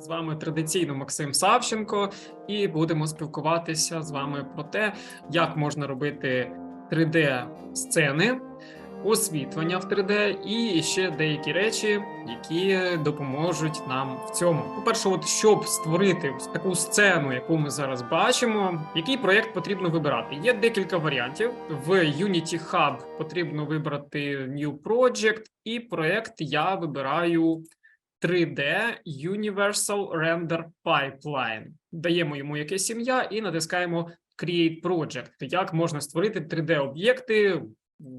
З вами традиційно Максим Савченко, і будемо спілкуватися з вами про те, як можна робити 3D-сцени, освітлення в 3D і ще деякі речі, які допоможуть нам в цьому. По-перше, от щоб створити таку сцену, яку ми зараз бачимо, який проєкт потрібно вибирати. Є декілька варіантів. В Unity Hub потрібно вибрати New Project, і проєкт я вибираю 3D Universal Render Pipeline. Даємо йому якесь ім'я і натискаємо Create Project. Як можна створити 3D-об'єкти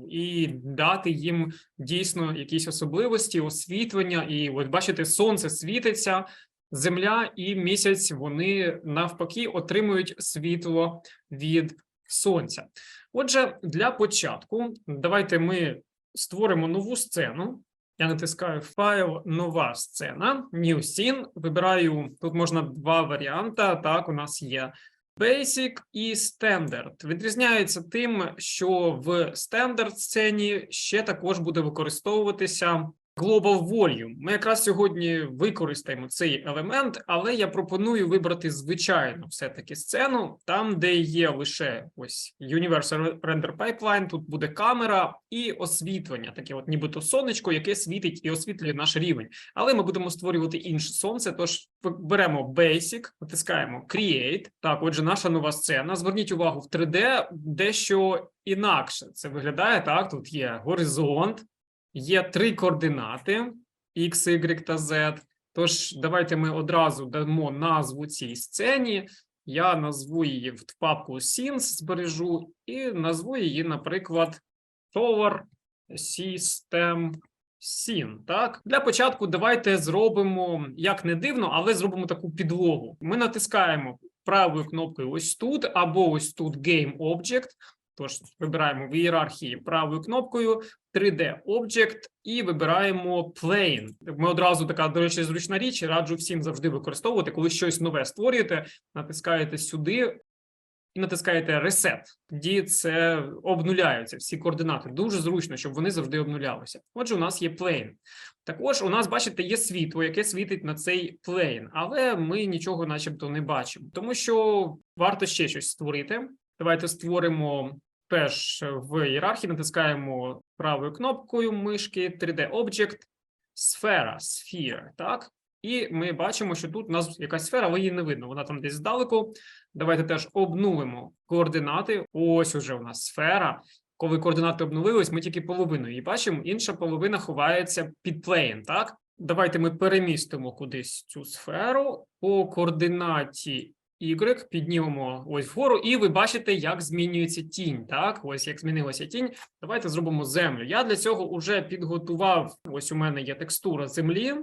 і дати їм дійсно якісь особливості, освітлення. І от бачите, сонце світиться, земля і місяць вони навпаки отримують світло від сонця. Отже, для початку давайте ми створимо нову сцену. Я натискаю файл, нова сцена, New Scene. Вибираю тут можна два варіанти. Так, у нас є Basic і Standard. Відрізняється тим, що в Standard сцені ще також буде використовуватися Global Volume. Ми якраз сьогодні використаємо цей елемент, але я пропоную вибрати звичайну все-таки сцену, там, де є лише ось Universal Render Pipeline, тут буде камера і освітлення, таке от нібито сонечко, яке світить і освітлює наш рівень. Але ми будемо створювати інше сонце. Тож беремо Basic, натискаємо Create. Так, отже, наша нова сцена. Зверніть увагу в 3D дещо інакше. Це виглядає так. Тут є горизонт. Є три координати X, Y та Z. Тож, давайте ми одразу дамо назву цій сцені. Я назву її в папку Scenes, збережу, і назву її, наприклад, Tower System Scene. Так, для початку давайте зробимо, як не дивно, але зробимо таку підлогу. Ми натискаємо правою кнопкою ось тут, або ось тут Game Object. Тож вибираємо в ієрархії правою кнопкою 3D Object і вибираємо Plane. Ми одразу така, до речі, зручна річ. Раджу всім завжди використовувати, коли щось нове створюєте, натискаєте сюди і натискаєте Reset. Тоді це обнуляються всі координати. Дуже зручно, щоб вони завжди обнулялися. Отже, у нас є Plane. Також у нас, бачите, є світло, яке світить на цей плейн, але ми нічого, начебто, не бачимо, тому що варто ще щось створити. Давайте створимо теж в ієрархії, натискаємо правою кнопкою мишки 3D Object, сфера, sphere, так? І ми бачимо, що тут у нас якась сфера, але її не видно. Вона там десь здалеку. Давайте теж обнулимо координати. Ось уже у нас сфера. Коли координати обнулились, ми тільки половину її бачимо, інша половина ховається під плейн, так? Давайте ми перемістимо кудись цю сферу по координаті Y, піднімемо ось вгору, і ви бачите, як змінюється тінь. Так, ось як змінилася тінь. Давайте зробимо землю. Я для цього вже підготував. Ось у мене є текстура землі.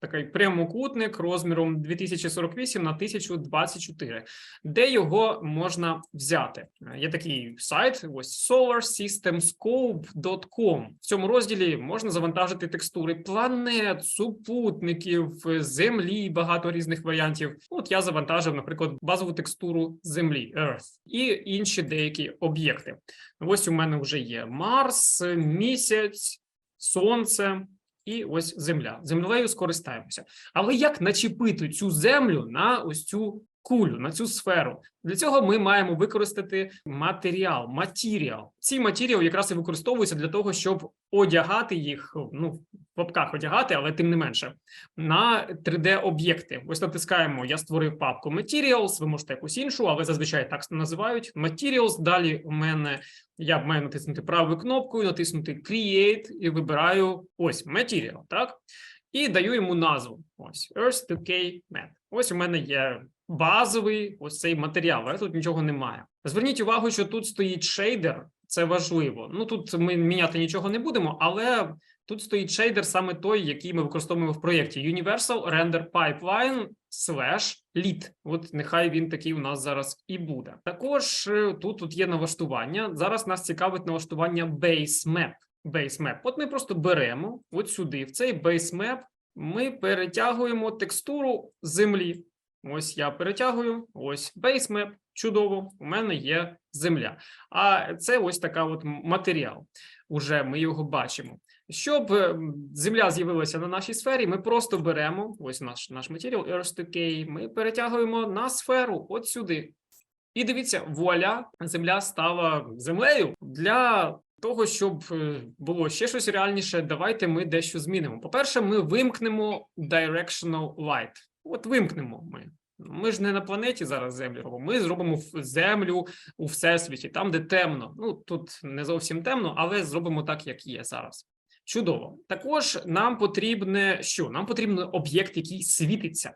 Такий прямокутник розміром 2048 на 1024, де його можна взяти. Є такий сайт, ось solarsystemscope.com. В цьому розділі можна завантажити текстури планет, супутників, землі, багато різних варіантів. От я завантажив, наприклад, базову текстуру Землі Earth і інші деякі об'єкти. Ось у мене вже є Марс, місяць, сонце. І ось земля. Землею скористаємося. Але як начепити цю землю на ось цю кулю, на цю сферу? Для цього ми маємо використати матеріал, матеріал. Цей матеріал якраз і використовується для того, щоб одягати їх, ну, в папках одягати, але тим не менше, на 3D-об'єкти. Ось натискаємо, я створив папку Materials, ви можете якусь іншу, але зазвичай так називають. Materials. Далі у мене я маю натиснути правою кнопкою, натиснути Create і вибираю ось Material, так? І даю йому назву. Ось Earth 2K Mat. Ось у мене є базовий ось цей матеріал, але тут нічого немає. Зверніть увагу, що тут стоїть шейдер, це важливо. Ну тут ми міняти нічого не будемо, але тут стоїть шейдер саме той, який ми використовуємо в проєкті Universal Render Pipeline slash Lit. От нехай він такий у нас зараз і буде. Також е, тут, тут є налаштування. Зараз нас цікавить налаштування Base Map. Base Map. От ми просто беремо от сюди, в цей Base Map, ми перетягуємо текстуру землі. Ось я перетягую, ось бейсмеп, чудово, у мене є земля. А це ось така от матеріал. Уже ми його бачимо. Щоб е, земля з'явилася на нашій сфері, ми просто беремо ось наш, наш матеріал Earth 2K, ми перетягуємо на сферу от сюди. І дивіться, вуаля, земля стала землею. Для того, щоб е, було ще щось реальніше, давайте ми дещо змінимо. По-перше, ми вимкнемо directional light. От вимкнемо ми. Ми ж не на планеті зараз землю робимо. Ми зробимо землю у всесвіті, там, де темно. Ну тут не зовсім темно, але зробимо так, як є зараз. Чудово. Також нам потрібне що? Нам потрібен об'єкт, який світиться.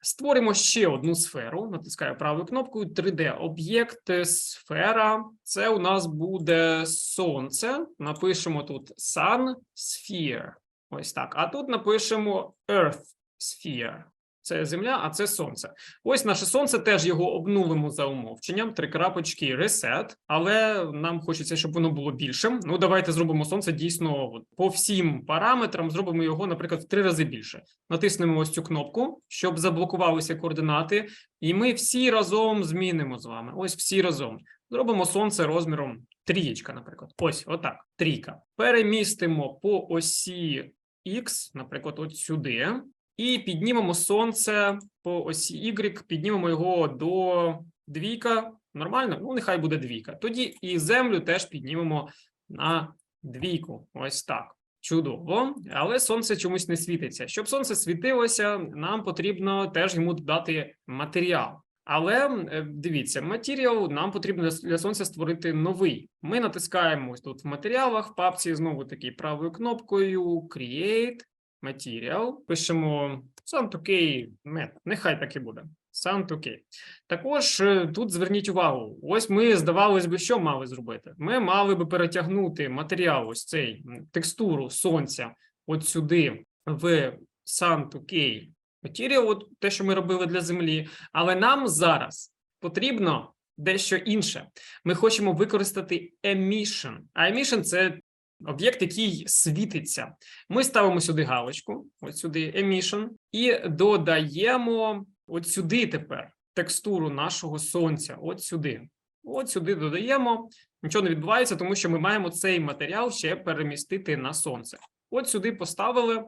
Створимо ще одну сферу. Натискаю правою кнопкою 3D. Об'єкт е, сфера. Це у нас буде сонце. Напишемо тут Sun Sphere. Ось так. А тут напишемо Earth Sphere. Це земля, а це сонце. Ось наше сонце теж його обнулимо за умовченням. Три крапочки reset, але нам хочеться, щоб воно було більшим. Ну, давайте зробимо сонце дійсно по всім параметрам. Зробимо його, наприклад, в три рази більше. Натиснемо ось цю кнопку, щоб заблокувалися координати, і ми всі разом змінимо з вами. Ось всі разом. Зробимо сонце розміром трієчка, наприклад. Ось, отак, трійка. Перемістимо по осі X, наприклад, от сюди. І піднімемо сонце по осі Y, піднімемо його до двійка. Нормально? Ну, нехай буде двійка. Тоді і землю теж піднімемо на двійку. Ось так. Чудово, але сонце чомусь не світиться. Щоб сонце світилося, нам потрібно теж йому додати матеріал. Але е, дивіться, матеріал нам потрібно для- сонця створити новий. Ми натискаємо тут в матеріалах в папці знову таки правою кнопкою Create Material. Пишемо Santukey Met. Нехай так і буде. Santukey. Також е, тут зверніть увагу: ось ми, здавалось би, що мали зробити? Ми мали би перетягнути матеріал, ось цей текстуру сонця, от сюди в Santukey Material, от те, що ми робили для землі. Але нам зараз потрібно дещо інше. Ми хочемо використати emission. А emission – це об'єкт, який світиться. Ми ставимо сюди галочку, ось сюди emission, і додаємо от сюди тепер текстуру нашого сонця. От сюди. От сюди додаємо. Нічого не відбувається, тому що ми маємо цей матеріал ще перемістити на сонце. От сюди поставили.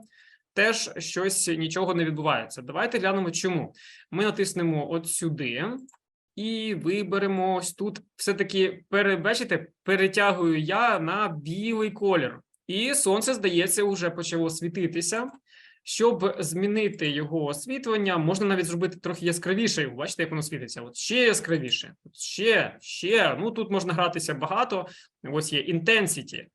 Теж щось нічого не відбувається. Давайте глянемо, чому. Ми натиснемо от сюди і виберемо ось тут. Все-таки бачите, перетягую я на білий колір. І сонце, здається, вже почало світитися. Щоб змінити його освітлення, можна навіть зробити трохи яскравіше. Бачите, як воно світиться? От ще яскравіше, ще, ще. Ну тут можна гратися багато. Ось є intensity,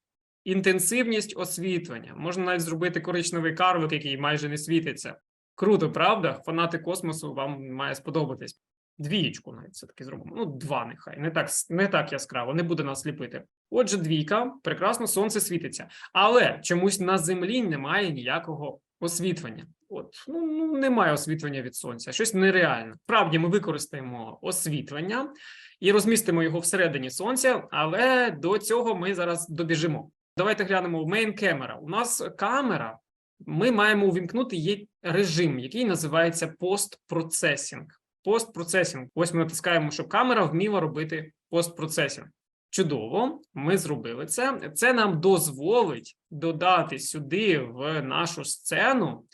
інтенсивність освітлення. Можна навіть зробити коричневий карлик, який майже не світиться. Круто, правда? Фанати космосу вам має сподобатись. Двієчку навіть все-таки зробимо. Ну, два нехай. Не так, не так яскраво, не буде нас сліпити. Отже, двійка, прекрасно, сонце світиться. Але чомусь на землі немає ніякого освітлення. От, ну, ну немає освітлення від сонця, щось нереальне. Справді, ми використаємо освітлення і розмістимо його всередині сонця, але до цього ми зараз добіжимо. Давайте глянемо в main camera. У нас камера. Ми маємо увімкнути є режим, який називається постпроцесінг. Постпроцесінг. Ось ми натискаємо, щоб камера вміла робити постпроцесінг. Чудово, ми зробили це. Це нам дозволить додати сюди в нашу сцену.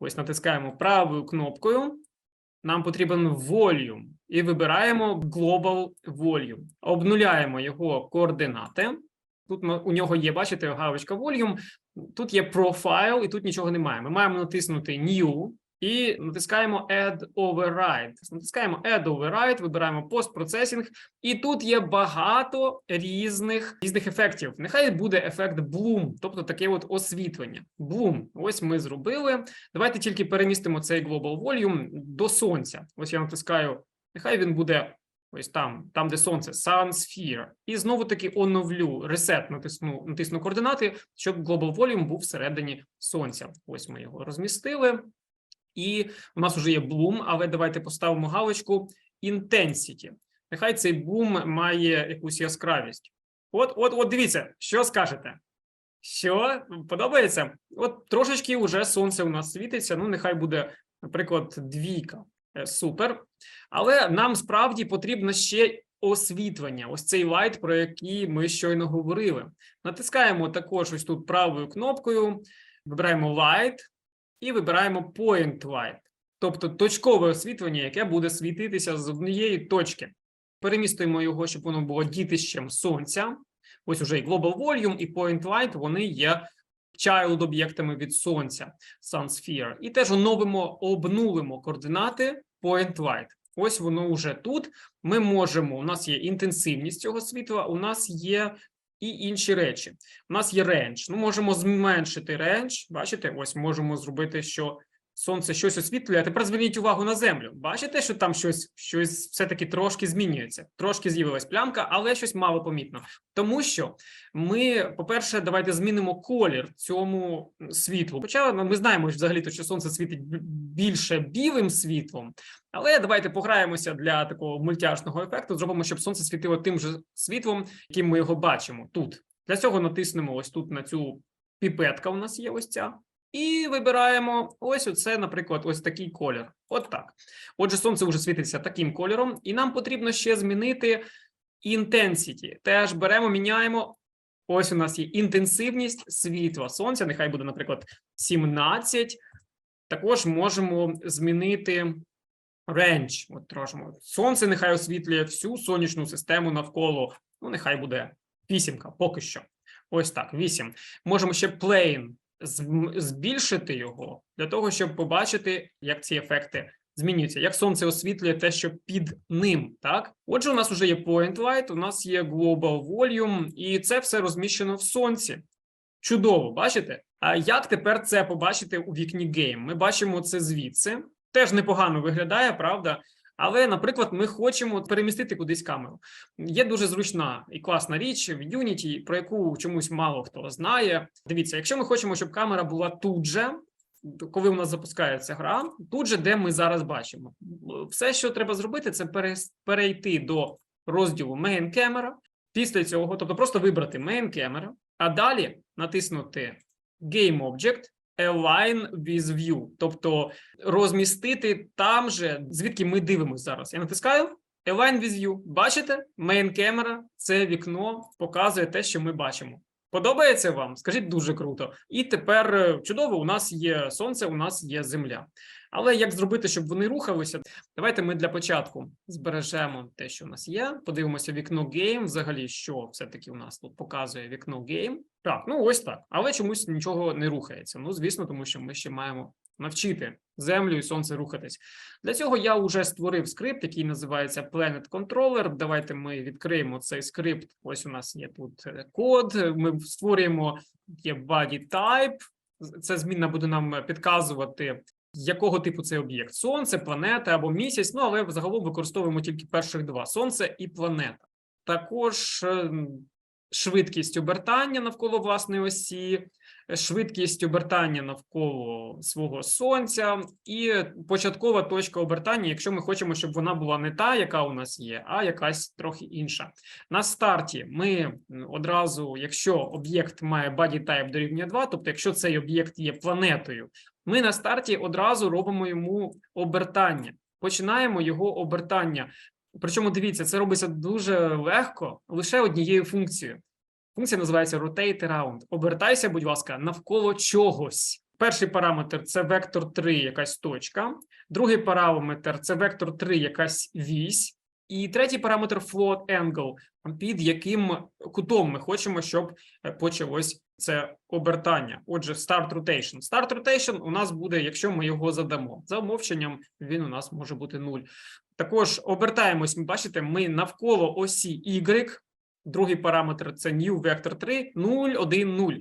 Ось натискаємо правою кнопкою. Нам потрібен volume і вибираємо Global Volume. Обнуляємо його координати. Тут у нього є, бачите, галочка Volume. Тут є Profile, і тут нічого немає. Ми маємо натиснути New і натискаємо Add Override. Натискаємо Add Override, вибираємо Post-Processing, і тут є багато різних різних ефектів. Нехай буде ефект Bloom, тобто таке от освітлення. Bloom. Ось ми зробили. Давайте тільки перемістимо цей Global Volume до сонця. Ось я натискаю. Нехай він буде ось там, там, де сонце, Sun Sphere. І знову таки оновлю Reset, натисну, натисну координати, щоб Global Volume був всередині сонця. Ось ми його розмістили. І у нас вже є Bloom, але давайте поставимо галочку Intensity. Нехай цей бум має якусь яскравість. От, от, от дивіться, що скажете? Що подобається? От трошечки вже сонце у нас світиться. Ну, нехай буде, наприклад, двійка. Е, Супер. Але нам справді потрібно ще освітлення. Ось цей light, про який ми щойно говорили. Натискаємо також ось тут правою кнопкою, вибираємо light і вибираємо point light, тобто точкове освітлення, яке буде світитися з однієї точки. Перемістуємо його, щоб воно було дітищем сонця. Ось уже і Global Volume, і Point Light, вони є child об'єктами від сонця, SunSphere. І теж оновимо, обнулимо координати Point Light. Ось воно вже тут. Ми можемо, у нас є інтенсивність цього світла, у нас є і інші речі. У нас є range. Ну, можемо зменшити range, Бачите, ось можемо зробити, що сонце щось освітлює. А тепер зверніть увагу на землю. Бачите, що там щось, щось все-таки трошки змінюється. Трошки з'явилась плямка, але щось мало помітно. Тому що ми, по-перше, давайте змінимо колір цьому світлу. Хоча ну, ми знаємо взагалі, то що сонце світить більше білим світлом, але давайте пограємося для такого мультяшного ефекту. Зробимо, щоб сонце світило тим же світлом, яким ми його бачимо тут. Для цього натиснемо ось тут на цю піпетка. У нас є ось ця. І вибираємо ось оце, наприклад, ось такий колір. От так. Отже, сонце вже світиться таким кольором, і нам потрібно ще змінити intensity. Теж беремо, міняємо. Ось у нас є інтенсивність світла сонця. Нехай буде, наприклад, 17. Також можемо змінити range. От трошки. Сонце нехай освітлює всю сонячну систему навколо. Ну, нехай буде вісімка, поки що. Ось так, 8. Можемо ще plane збільшити його для того, щоб побачити, як ці ефекти змінюються, як сонце освітлює те, що під ним. Так, отже, у нас вже є point light, у нас є global volume, і це все розміщено в сонці. Чудово, бачите? А як тепер це побачити у вікні Game? Ми бачимо це звідси. Теж непогано виглядає, правда? Але, наприклад, ми хочемо перемістити кудись камеру. Є дуже зручна і класна річ в Unity, про яку чомусь мало хто знає. Дивіться, якщо ми хочемо, щоб камера була тут же, коли у нас запускається гра, тут же, де ми зараз бачимо, все, що треба зробити, це перейти до розділу Main Camera. Після цього, тобто просто вибрати Main Camera, а далі натиснути Game Object, Align with View, тобто розмістити там же, звідки ми дивимося зараз. Я натискаю Align with View. Бачите? Main Camera – це вікно показує те, що ми бачимо. Подобається вам? Скажіть дуже круто. І тепер е, чудово, у нас є сонце, у нас є земля. Але як зробити, щоб вони рухалися? Давайте ми для початку збережемо те, що у нас є. Подивимося вікно Game, взагалі, що все-таки у нас тут показує вікно Game. Так, ну ось так. Але чомусь нічого не рухається. Ну, звісно, тому що ми ще маємо навчити землю і сонце рухатись. Для цього я вже створив скрипт, який називається Planet Controller. Давайте ми відкриємо цей скрипт. Ось у нас є тут е, код. Ми створюємо є body type. Ця змінна буде нам підказувати, якого типу цей об'єкт: сонце, планета або місяць. Ну але загалом використовуємо тільки перших два: сонце і планета. Також е, швидкість обертання навколо власної осі, швидкість обертання навколо свого сонця, і початкова точка обертання, якщо ми хочемо, щоб вона була не та, яка у нас є, а якась трохи інша. На старті ми одразу, якщо об'єкт має body type дорівнює 2, тобто якщо цей об'єкт є планетою, ми на старті одразу робимо йому обертання. Починаємо його обертання. Причому дивіться, це робиться дуже легко, лише однією функцією. Функція називається rotate around. Обертайся, будь ласка, навколо чогось. Перший параметр це вектор 3, якась точка. Другий параметр це вектор 3, якась вісь. І третій параметр float angle, під яким кутом ми хочемо, щоб е, почалось це обертання. Отже, start rotation. Start rotation у нас буде, якщо ми його задамо. За умовченням він у нас може бути 0. Також обертаємось, ми бачите, ми навколо осі Y, Другий параметр це new vector 3, 0, 1, 0.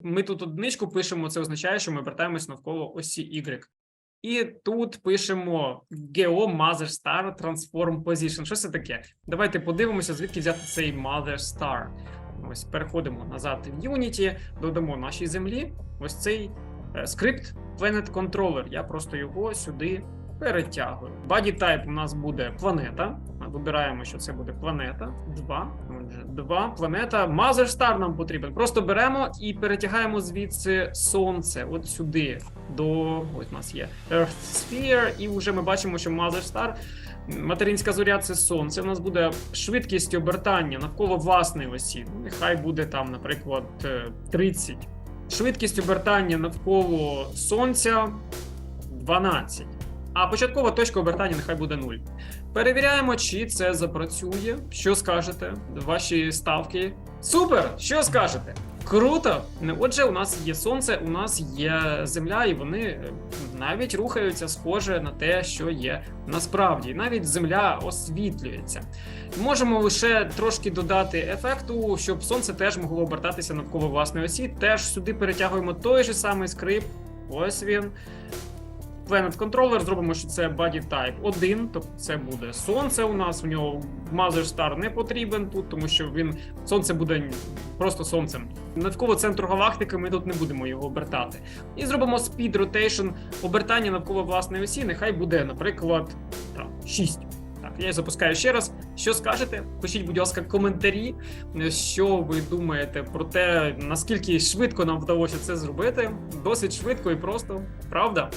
Ми тут одиничку пишемо, це означає, що ми обертаємось навколо осі Y. І тут пишемо geo mother star transform position. Що це таке? Давайте подивимося, звідки взяти цей mother star. Ось переходимо назад в Unity, додамо нашій землі. Ось цей е, скрипт Planet Controller. Я просто його сюди перетягую. Body type у нас буде планета. Вибираємо, що це буде планета. Два. Отже, два. Планета. Star нам потрібен. Просто беремо і перетягаємо звідси сонце. От сюди. До ось нас є Earth Sphere, і вже ми бачимо, що Star Материнська зоря це сонце. У нас буде швидкість обертання навколо власної осі. Ну, нехай буде там, наприклад, е, 30. Швидкість обертання навколо сонця 12. А початкова точка обертання нехай буде 0. Перевіряємо, чи це запрацює. Що скажете? Ваші ставки. Супер! Що скажете? Круто! Ну, Отже, у нас є сонце, у нас є земля, і вони е, навіть рухаються схоже на те, що є насправді. Навіть земля освітлюється. Можемо лише трошки додати ефекту, щоб сонце теж могло обертатися навколо власної осі. Теж сюди перетягуємо той же самий скрипт. Ось він. Planet Controller зробимо, що це Body Type 1, тобто це буде сонце у нас. У нього Mother Star не потрібен тут, тому що він сонце буде просто сонцем. Навколо центру галактики ми тут не будемо його обертати. І зробимо Speed Rotation, обертання навколо власної осі. Нехай буде, наприклад, там, 6. Так, я запускаю ще раз. Що скажете? Пишіть, будь ласка, коментарі, що ви думаєте про те, наскільки швидко нам вдалося це зробити. Досить швидко і просто, правда?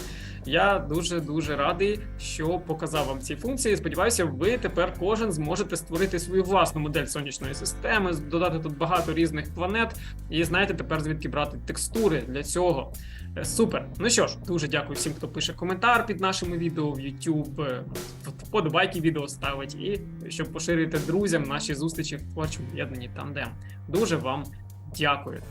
Я дуже дуже радий, що показав вам ці функції. Сподіваюся, ви тепер кожен зможете створити свою власну модель сонячної системи, додати тут багато різних планет, і знаєте тепер звідки брати текстури для цього. Е, Супер. Ну що ж, дуже дякую всім, хто пише коментар під нашими відео в YouTube, е, вподобайки відео ставить, і щоб поширити друзям наші зустрічі в творчому об'єднанні тандем. Дуже вам дякую.